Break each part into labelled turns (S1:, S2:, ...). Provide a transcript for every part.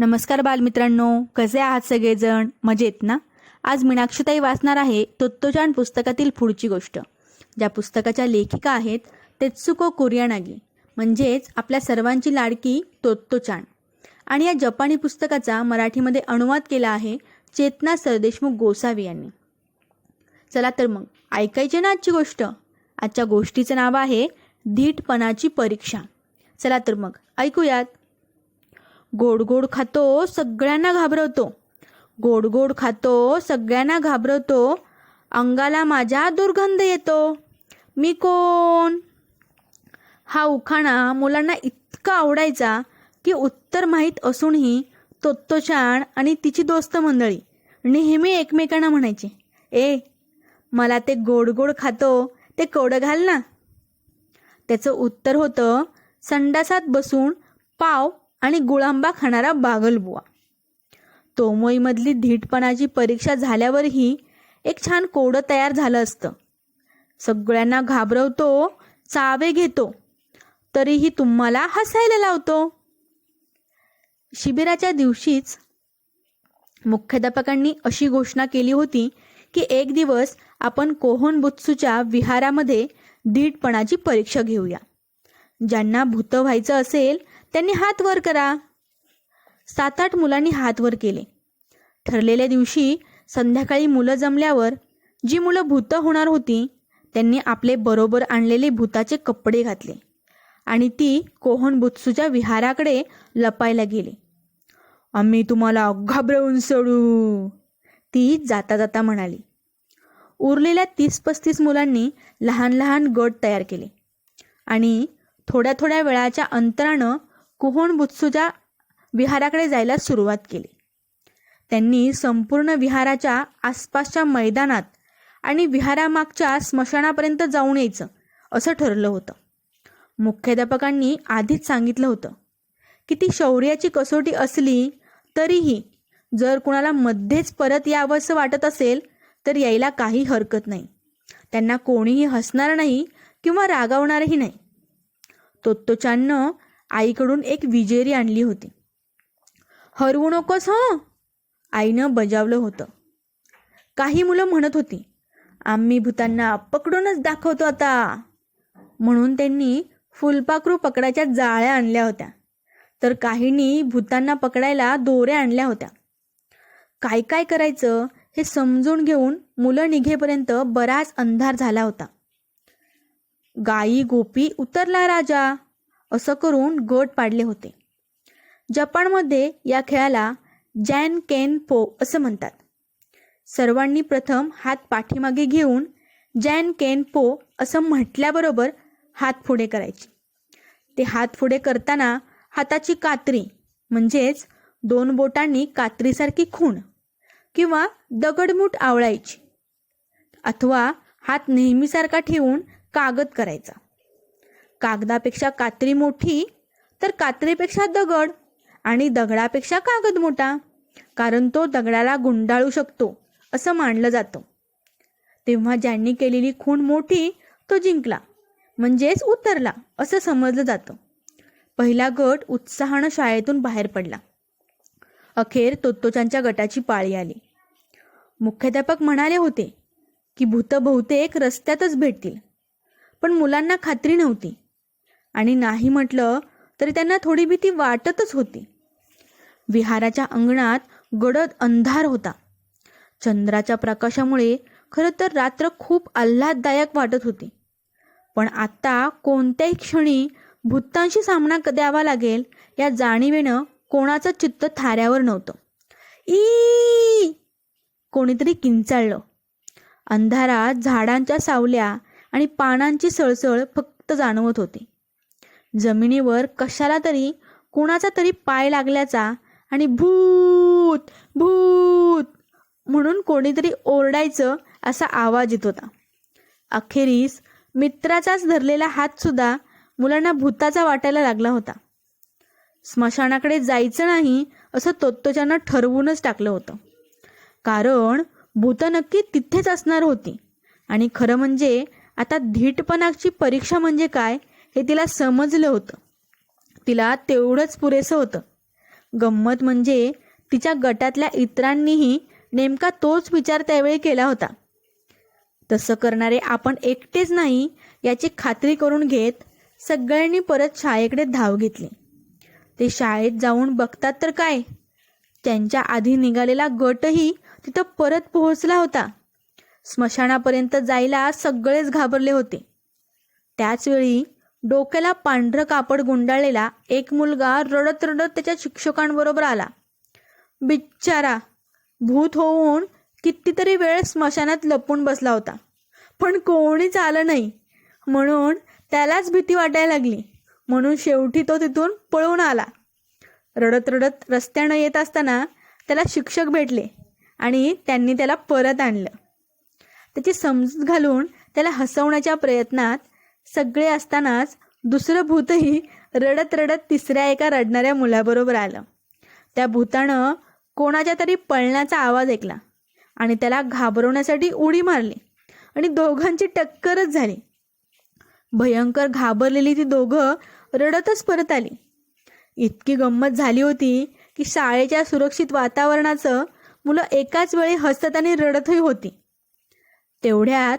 S1: नमस्कार बालमित्रांनो कसे आहात सगळेजण? मजेत ना? आज मीनाक्षीताई वाचणार आहे तोत्तोचान पुस्तकातील पुढची गोष्ट. ज्या पुस्तकाच्या लेखिका आहेत तेत्सुको कुरियानागी. म्हणजेच आपल्या सर्वांची लाडकी तोत्तोचान आणि या जपानी पुस्तकाचा मराठीमध्ये अनुवाद केला आहे चेतना सरदेशमुख गोसावी यांनी. चला तर मग ऐकायचे ना आजची गोष्ट? आजच्या गोष्टीचं नाव आहे धीटपणाची परीक्षा. चला तर मग ऐकूयात. गोड गोड खातो सगळ्यांना घाबरवतो. गोड गोड खातो सगळ्यांना घाबरवतो. अंगाला माझ्या दुर्गंध येतो. मी कोण? हा उखाणा मुलांना इतका आवडायचा की उत्तर माहीत असूनही तोत्तोचाण आणि तिची दोस्त मंडळी नेहमी एकमेकांना म्हणायचे ए मला ते गोड गोड खातो ते कोडं घाल ना. त्याचं उत्तर होतं संडासात बसून पाव आणि गुळांबा खाणारा बागलबुवा. तोमोईमधली धीटपणाची परीक्षा झाल्यावरही एक छान कोडं तयार झालं असतं. सगळ्यांना घाबरवतो चावे घेतो तरीही तुम्हाला हसायला लावतो. शिबिराच्या दिवशीच मुख्याध्यापकांनी अशी घोषणा केली होती की एक दिवस आपण कोहोन बुत्सूच्या विहारामध्ये धीटपणाची परीक्षा घेऊया. ज्यांना भूत व्हायचं असेल त्यांनी हात वर करा. सात आठ मुलांनी हात वर केले. ठरलेल्या दिवशी संध्याकाळी मुलं जमल्यावर जी मुलं भूत होणार होती त्यांनी आपले बरोबर आणलेले भूताचे कपडे घातले आणि ती कोहन बुत्सूच्या विहाराकडे लपायला गेले. आम्ही तुम्हाला घाबरवून सोडू ती जाता जाता म्हणाली. उरलेल्या तीस पस्तीस मुलांनी लहान लहान गट तयार केले आणि थोड्या थोड्या वेळाच्या अंतरानं कुहोण बुत्सुजा विहाराकडे जायला सुरुवात केली. त्यांनी संपूर्ण विहाराच्या आसपासच्या मैदानात आणि विहारामागच्या स्मशानापर्यंत जाऊन यायचं असं ठरलं होतं. मुख्याध्यापकांनी आधीच सांगितलं होतं की ती शौर्याची कसोटी असली तरीही जर कुणाला मध्येच परत यावंसं वाटत असेल तर यायला काही हरकत नाही. त्यांना कोणीही हसणार नाही किंवा रागावणारही नाही. तोत्तोचाननं आईकडून एक विजेरी आणली होती. हरवू नकोस हं आईनं बजावलं होतं. काही मुलं म्हणत होती आम्ही भूतांना पकडूनच दाखवतो आता. म्हणून त्यांनी फुलपाखरू पकडायच्या जाळ्या आणल्या होत्या. तर काहींनी भूतांना पकडायला दोऱ्या आणल्या होत्या. काय काय करायचं हे समजून घेऊन मुलं निघेपर्यंत बराच अंधार झाला होता. गाई गोपी उतरला राजा असं करून गट पाडले होते. जपानमध्ये या खेळाला जॅन केन पो असं म्हणतात. सर्वांनी प्रथम हात पाठीमागे घेऊन जॅन केन पो असं म्हटल्याबरोबर हात पुढे करायचे. ते हात पुढे करताना हाताची कात्री म्हणजेच दोन बोटांनी कात्रीसारखी खूण किंवा दगडमूठ आवळायची अथवा हात नेहमीसारखा ठेवून कागद करायचा. कागदापेक्षा कात्री मोठी तर कात्रीपेक्षा दगड आणि दगडापेक्षा कागद मोठा कारण तो दगडाला गुंडाळू शकतो असं मानलं जातं. तेव्हा ज्यांनी केलेली खूण मोठी तो जिंकला म्हणजेच उतरला असं समजलं जातं. पहिला गट उत्साहानं शाळेतून बाहेर पडला. अखेर तोत्तोचांच्या गटाची पाळी आली. मुख्याध्यापक म्हणाले होते की भूत बहुतेक रस्त्यातच भेटतील पण मुलांना खात्री नव्हती. आणि नाही म्हटलं तरी त्यांना थोडी भीती वाटतच होती. विहाराच्या अंगणात गडद अंधार होता. चंद्राच्या प्रकाशामुळे खरं तर रात्र खूप आल्हाददायक वाटत होती. पण आत्ता कोणत्याही क्षणी भूतांशी सामना द्यावा लागेल या जाणीवेनं कोणाचं चित्त थाऱ्यावर नव्हतं. ई! कोणीतरी किंचाळलं. अंधारात झाडांच्या सावल्या आणि पानांची सळसळ फक्त जाणवत होती. जमिनीवर कशाला तरी कुणाचा तरी पाय लागल्याचा आणि भूत भूत म्हणून कोणीतरी ओरडायचं असा आवाज येत होता. अखेरीस मित्राचाच धरलेला हात सुद्धा मुलांना भूताचा वाटायला लागला होता. स्मशानाकडे जायचं नाही असं तोत्तोच्यानं ठरवूनच टाकलं होतं. कारण भूत नक्की तिथेच असणार होती. आणि खरं म्हणजे आता धीटपणाची परीक्षा म्हणजे काय हे तिला समजलं होतं. तिला तेवढंच पुरेसं होतं. गंमत म्हणजे तिच्या गटातल्या इतरांनीही नेमका तोच विचार त्यावेळी केला होता. तसं करणारे आपण एकटेच नाही याची खात्री करून घेत सगळ्यांनी परत शाळेकडे धाव घेतली. ते शाळेत जाऊन बघतात तर काय? त्यांच्या आधी निघालेला गटही तिथं परत पोहोचला होता. स्मशानापर्यंत जायला सगळेच घाबरले होते. त्याचवेळी डोक्याला पांढरं कापड गुंडाळलेला एक मुलगा रडत रडत त्याच्या शिक्षकांबरोबर आला. बिच्चारा! भूत होऊन कितीतरी वेळ स्मशानात लपून बसला होता. पण कोणीच आलं नाही. म्हणून त्यालाच भीती वाटायला लागली. म्हणून शेवटी तो तिथून पळून आला. रडत रडत रस्त्यानं येत असताना त्याला शिक्षक भेटले आणि त्यांनी त्याला परत आणलं. त्याची समजूत घालून त्याला हसवण्याच्या प्रयत्नात सगळे असतानाच दुसरं भूतही रडत रडत तिसऱ्या एका रडणाऱ्या मुलाबरोबर आलं. त्या भूतानं कोणाच्या तरी पळण्याचा आवाज ऐकला आणि त्याला घाबरवण्यासाठी उडी मारली आणि दोघांची टक्करच झाली. भयंकर घाबरलेली ती दोघं रडतच परत आली. इतकी गंमत झाली होती की शाळेच्या सुरक्षित वातावरणाचं मुलं एकाच वेळी हसत आणि रडतही होती. तेवढ्यात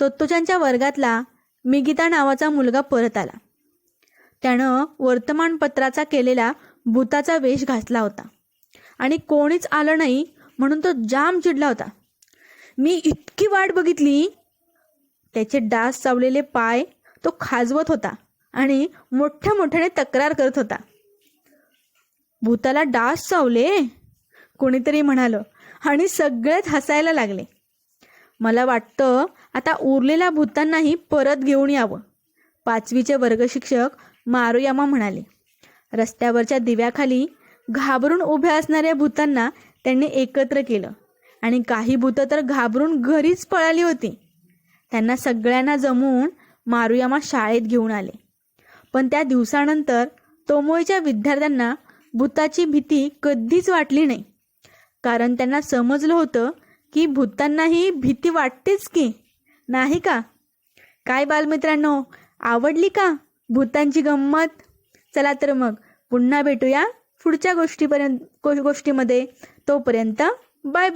S1: तोत्तोचांच्या वर्गातला मिगिता नावाचा मुलगा परत आला. त्यानं वर्तमानपत्राचा केलेला भूताचा वेश घातला होता. आणि कोणीच आलं नाही म्हणून तो जाम चिडला होता. मी इतकी वाट बघितली त्याचे डास चावलेले पाय तो खाजवत होता आणि मोठ्या मोठ्याने तक्रार करत होता. भूताला डास चावले? कोणीतरी म्हणालं आणि सगळेच हसायला लागले. मला वाटतं आता उरलेल्या भूतांनाही परत घेऊन यावं. पाचवीचे वर्गशिक्षक मारुयामा म्हणाले रस्त्यावरच्या दिव्याखाली घाबरून उभ्या असणाऱ्या भूतांना त्यांनी एकत्र केलं आणि काही भूतं तर घाबरून घरीच पळाली होती. त्यांना सगळ्यांना जमवून मारुयामा शाळेत घेऊन आले. पण त्या दिवसानंतर तोमोईच्या विद्यार्थ्यांना भूताची भीती कधीच वाटली नाही. कारण त्यांना समजलं होतं की भूतांनाही भीती वाटतेच की? नाही का? काय बालमित्रांनो आवडली का भूतांची गंमत? चला तर मग पुन्हा भेटूया पुढच्या गोष्टीपर्यंत गोष्टीमध्ये. तोपर्यंत बाय बाय